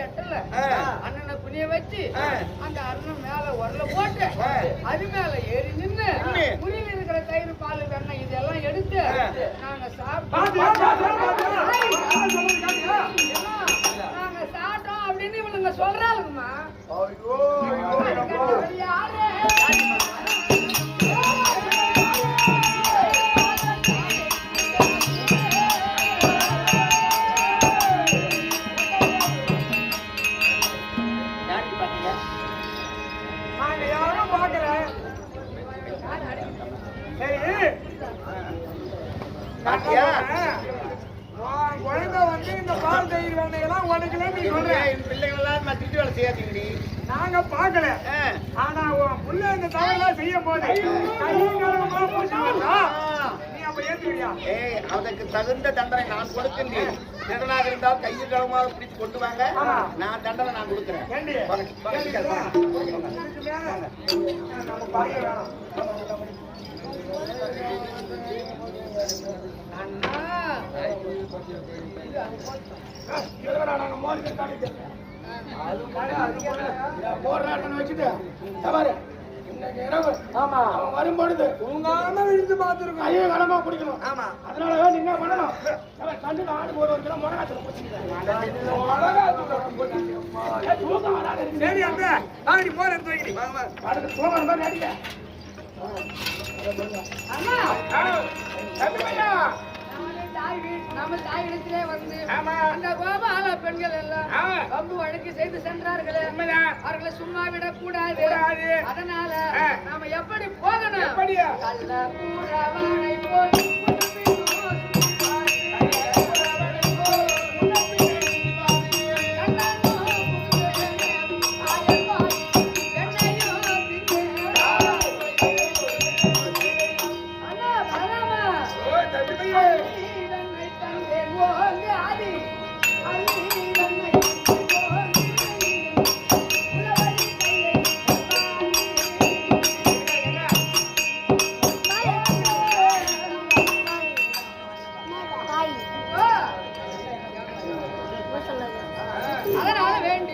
எட்டல. அண்ணனை குனிய வச்சு. அந்த அண்ணன் மேல உரல போட்டு. அது மேல ஏறி நின்னு நின்னு. உரியில இருக்கிற தயிர் பால் வெண்ணெய் இதெல்லாம் எடுத்து. நாங்க. சாப்பிட்டோம் நாங்க சாப்பிட்டோம் அப்படின்னு இவனுங்க சொல்றாளுங்கம்மா யாரு அதுக்கு தகுந்த தண்டனை நான் கொடுக்கின்றேன். திருடனாக இருந்தால் கையில் களமாக பிடிச்சு கொண்டு வாங்க. நான் தண்டனை நான் கொடுக்குறேன். போராட்டம் வச்சுட்டு. இரவு ஆமா. அவன் வரும்பொழுது தூங்காம விழுந்து பார்த்துருக்கோம் ஐயோ கடமா குடிக்கணும் ஆமா. அதனால தான் நீங்க பண்ணணும்? அவன் கண்டு ஆடு போது ஒரு கிலோ மிளகாத்தூள் போட்டு சரி அந்த ஆடி போற தூக்கி அடுத்து சோமன் மாதிரி அடிக்க அண்ணா நம்ம தாய் இடத்திலே வந்து. அந்த கோபால பெண்கள் எல்லாம் ஆ. வம்பு வழக்கு செய்து சென்றார்களே. அவர்களை சும்மா விடக்கூடாது கூடாது. அதனால. நாம எப்படி போகணும் எப்படியா கள்ள கூறவனை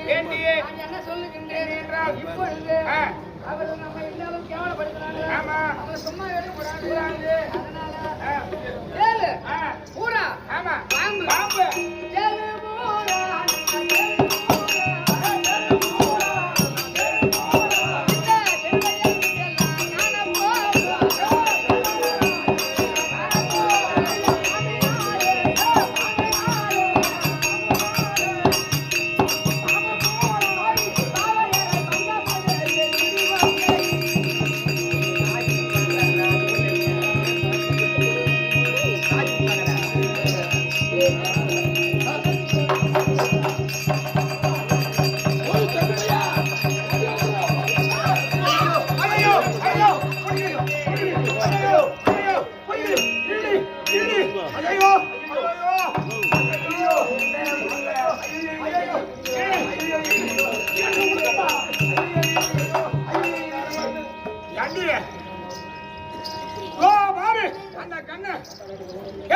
வேண்டியே. என்ன சொல்லுகின்றேன் என்றால் இப்பொழுது ஆ. அவர்கள் நம்ம எல்லாரும் கேவலப்படுத்துறாங்க ஆமா. அவங்க சும்மா விடக்கூடாது அதனால ஆ. ஏழு. பூரா ஆமா பாம்பு பாம்பு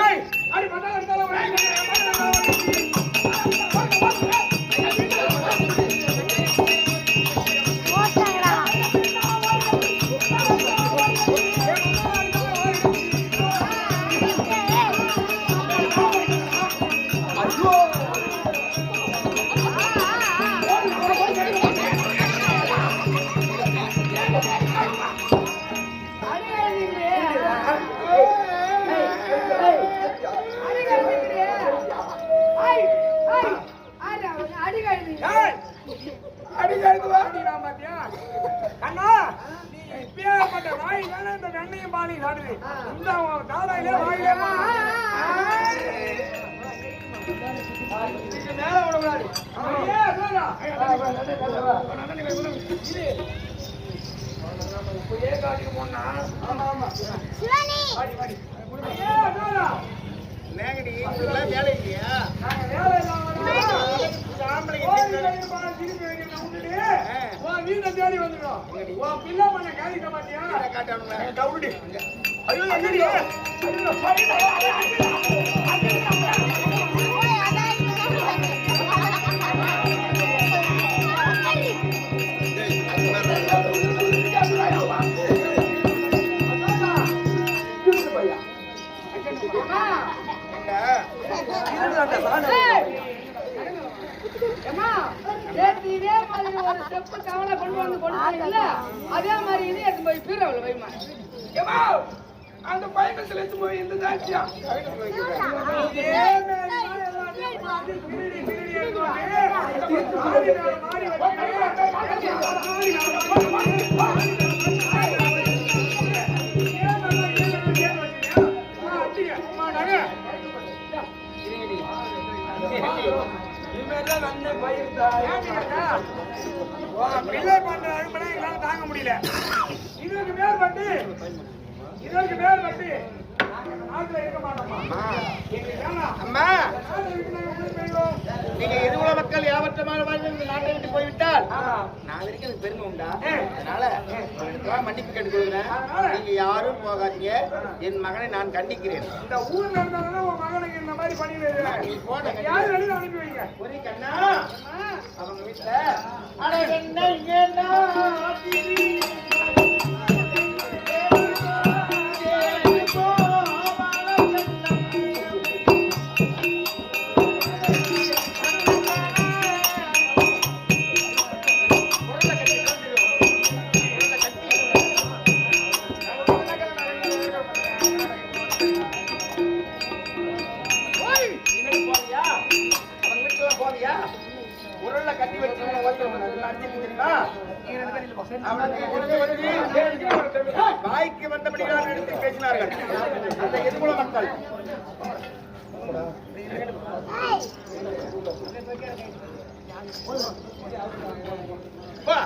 ஏய் அடி பட்டால இருந்தாலும் இதுக்கு மேல விடக்கூடாது போனா ஆமா ஆமா ஐயா, அண்ணா, நேங்கடி இதெல்லாம் வேலை இல்லையா நாங்க வேலை இல்லாம ஆம்பளைங்க திருப்பி வைக்கிறத விட்டுட்டு, உன் வீட்டை தேடி வந்துடும். உன் பிள்ளை பண்ண காலிக்க மாட்டியா? காட்டணுமே. கவுடி. ஐயோ, என்னடி? ஐயோ, இதே மாதிரி ஒரு செப்பு தவளை கொண்டு வந்து கொடுத்தீங்கல்ல, அதே மாதிரி இது எடுத்து போய் பீரோல வைம்மா. ஏம்மா, அந்த பயணத்துல எடுத்து போய் இந்த தாட்சியா மாறி மாதிரி பிள்ளை பண்ற அனுப்பலாம் எங்களால தாங்க முடியல. இதற்கு மேற்பட்டு இதற்கு மேற்பட்டு அம்மா. நாங்க எதுவுல மக்கள் இந்த நாட்டை விட்டு போய்விட்டால். நான் வரைக்கும் எனக்கு பெருமை உண்டா. அதனால மன்னிப்பு கேட்டுக்கொள்கிறேன்? நீங்க யாரும் போகாதீங்க. என் மகனை நான் கண்டிக்கிறேன். இந்த ஊர்ல இருந்தாங்கன்னா உன் மகனுக்கு இந்த மாதிரி பண்ணி வைக்கிறேன் நீ போன யாரு வெளியில அனுப்பி வைங்க. ஒரே கண்ணா. அம்மா, அவங்க வீட்டுல அட என்ன எடுத்து பேசினார்கள் அந்த எதிர்குல மக்கள் வா,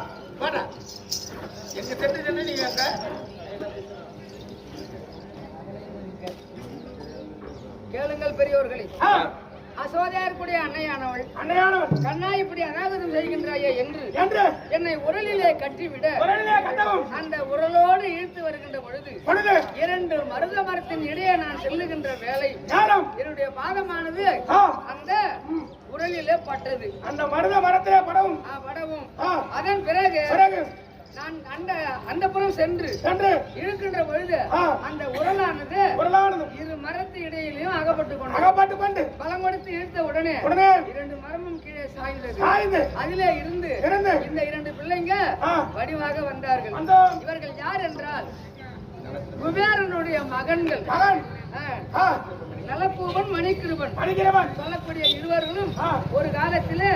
எங்க சென்று என்ன நீங்க அங்க கேளுங்கள் பெரியவர்களே அசோதையாருக்குடைய அன்னையானவள். அன்னையானவன் கண்ணா இப்படி அநாகதம் செய்கின்றாயே என்று என்று என்னை உரலிலே கட்டிவிட அந்த உரலோடு இழுத்து வருகின்ற பொழுது பொழுது இரண்டு மருத மரத்தின் இடையே நான் செல்லுகின்ற வேலை என்னுடைய பாதமானது. அந்த உரலிலே பட்டது. அந்த மருத மரத்திலே படவும். படவும். அதன் பிறகு நான் அந்த அந்த புறம் சென்று சென்று இழுக்கின்ற பொழுது. அந்த உரலானது இரு மரத்து இடையிலையும் அகப்பட்டு கொண்டது அகப்பட்டு கொண்டு பலம் கொடுத்து இழுத்த உடனே உடனே இரண்டு மரமும் கீழே சாய்ந்தது. சாய்ந்து அதிலே இருந்து இருந்து இந்த இரண்டு பிள்ளைங்க. வடிவாக வந்தார்கள். இவர்கள் யார் என்றால் குபேரனுடைய மகன்கள். மகன். நலப்பூவன் மணிக்கிருபன். படிக்கிறவன் சொல்லக்கூடிய இருவர்களும். ஒரு காலத்திலே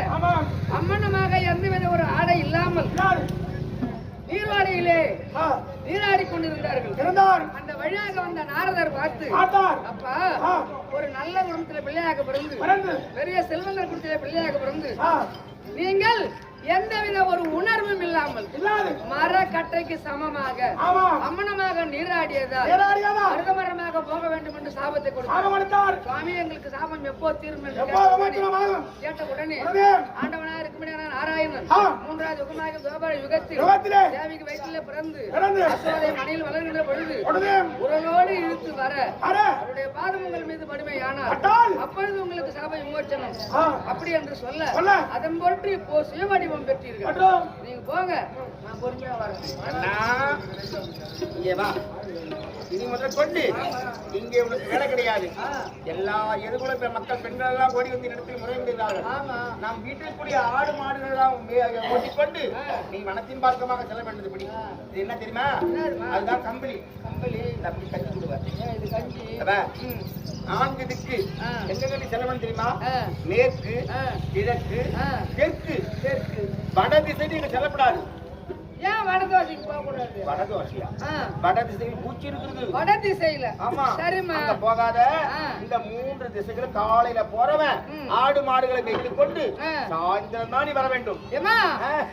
அம்மனமாக எந்தவித ஒரு ஆடை இல்லாமல் நீராடி கொண்டிருந்தார்கள் இருந்தார் அந்த வழியாக வந்த நாரதர் பார்த்து அப்பா. ஒரு நல்ல குடும்பத்திலே பிள்ளையாக பிறந்து பிறந்து. பெரிய செல்வங்கள் குடும்பத்திலே பிள்ளையாக பிறந்து நீங்கள் எந்தவித ஒரு உணர்வும் இல்லாமல் மரக்கட்டைக்கு சமமாக அம்மனமாக நீராடியதால் மருதமரமாக போக வேண்டும் என்று சாபத்தை கொடுத்தார். சுவாமி எங்களுக்கு சாபம் எப்போ தீரும் கேட்ட உடனே உடனே ஆண்டவனா இருக்கும்படியான நாராயணன். மூன்றாவது யுகமாக துவாபர யுகத்தில் தேவிக்கு வயிற்றிலே பிறந்து யசோதை மடியில் வளர்கின்ற பொழுது உடலோடு இழுத்து வர அவருடைய பாதம் உங்கள் மீது படுமையானால் பட்டால். அப்பொழுது உங்களுக்கு சாப விமோச்சனம். அப்படி என்று சொல்ல. அதன் பொருட்டு இப்போ சுயவடிவம் பெற்றீர்கள் நீங்க போங்க. நான் பொறுமையா வரேன் இங்கே வா. இனி முதல் கொண்டு இங்கே உனக்கு வேலை கிடையாது. எல்லா எதிர்குல மக்கள் பெண்கள் எல்லாம் ஓடி வந்து இடத்தில் முறையிடுகிறார்கள் ஆமா. நாம் வீட்டில் கூடிய ஆடு மாடுகள் எல்லாம் ஓட்டிக்கொண்டு நீ மனத்தின் பார்க்கமாக செல்ல வேண்டியது படி இது என்ன தெரியுமா? அதுதான் கம்பளி. கம்பளி. அப்படி கட்டி நான்கு திக்கு. எங்க வேண்டும் தெரியுமா. மேற்கு. கிழக்கு. தெற்கு தெற்கு வட திசை நீங்க செல்லப்படாது ஏன் வடதோசைக்கு போக கூடாது? வடதோசியா ஆ, வட திசையில் பூச்சி இருக்குது. வட திசையில ஆமா. சரிம்மா. அங்க போகாத. இந்த மூன்று திசைகளும் காலையில போறவன். ஆடு மாடுகளை வைத்துக் கொண்டு. சாயந்தரம் தான் நீ வர வேண்டும். ஏமா.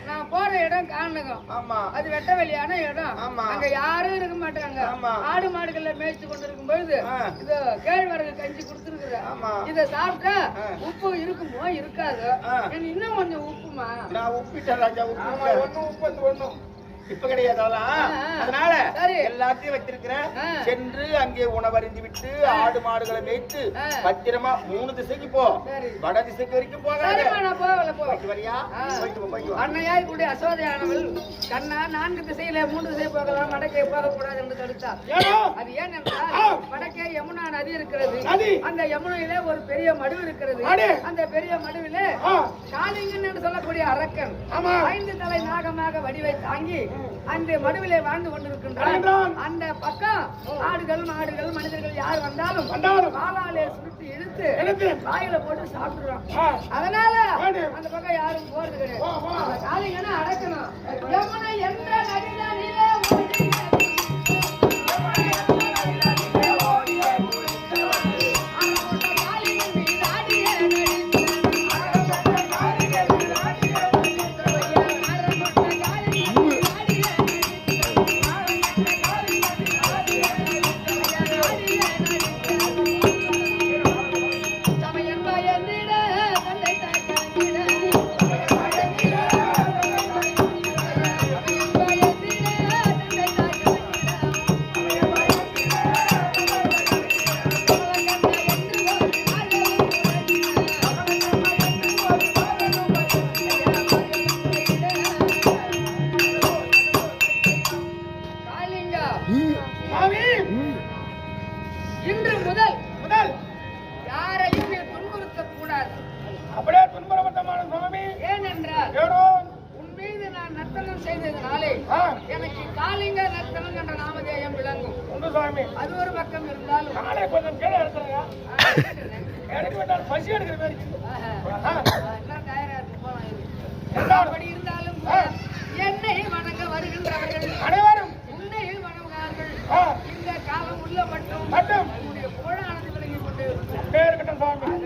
நான் போற இடம் காணுங்க ஆமா. அது வெட்ட வெளியான இடம். ஆமா. அங்க யாரும் இருக்க மாட்டாங்க. ஆமா. ஆடு மாடுகள்ல மேய்ச்சி கொண்டு இருக்கும் பொழுது. இது கேழ்வரகு கஞ்சி கொடுத்துருக்குற ஆமா. இத சாப்பிட்டா. உப்பு இருக்குமோ இருக்காது? இன்னும் கொஞ்சம் உப்புமா? நான் உப்பிட்டேன் ராஜா உப்பிட்டேன். ஒண்ணு முப்பத்தி ஒண்ணு இப்ப கிடையாது அதெல்லாம் ஆ, ஆ. அதனால சரி. எல்லாத்தையும் வச்சிருக்கிறேன். சென்று அங்கே உணவருந்தி விட்டு ஆடு மாடுகளை மேய்த்து. பத்திரமா மூணு திசைக்கு போ சரி. வட திசைக்கு வரைக்கும் போகாத. அன்னையாய் கூடிய அசோதையானவள் கண்ணா நான்கு திசையில மூன்று திசை போகலாம் வடக்கே போகக்கூடாது என்று தடுத்தார் அது ஏன் என்றால் வடக்கே யமுனா நதி இருக்கிறது நதி. அந்த யமுனையிலே ஒரு பெரிய மடு இருக்கிறது. அந்த பெரிய மடுவிலே. காளிங்கன் என்று சொல்லக்கூடிய அரக்கன். ஐந்து தலை நாகமாக வடிவை தாங்கி அந்த மடுவிலே வாழ்ந்து கொண்டிருக்கின்றான். அந்த பக்கம் ஆடுகள் மாடுகள் மனிதர்கள் யார் வந்தாலும் வந்தாலும். காலாலே சுருட்டி இழுத்து இழுத்து. வாயில போட்டு சாப்பிடுறான் ஆ. அதனால. அந்த பக்கம் யாரும் போறது கிடையாது காளிங்கனை அடக்கணும் என்ற நதியிலே ஓடி ஒரு பக்கம் இருந்தால் காலை கொஞ்சம் கீழே எடுத்துருங்க. எடுக்க வேண்டாம் பசி எடுக்கிற மாதிரி எல்லாப்படி இருந்தாலும் என்னை வணங்க வருகின்றவர்கள். அனைவரும். உன்னை வணங்குகிறார்கள் இந்த காலம் உள்ள மட்டும் மட்டும். உன்னுடைய புகழானது விளங்கி கொண்டு. இருக்கட்டும் சாமி.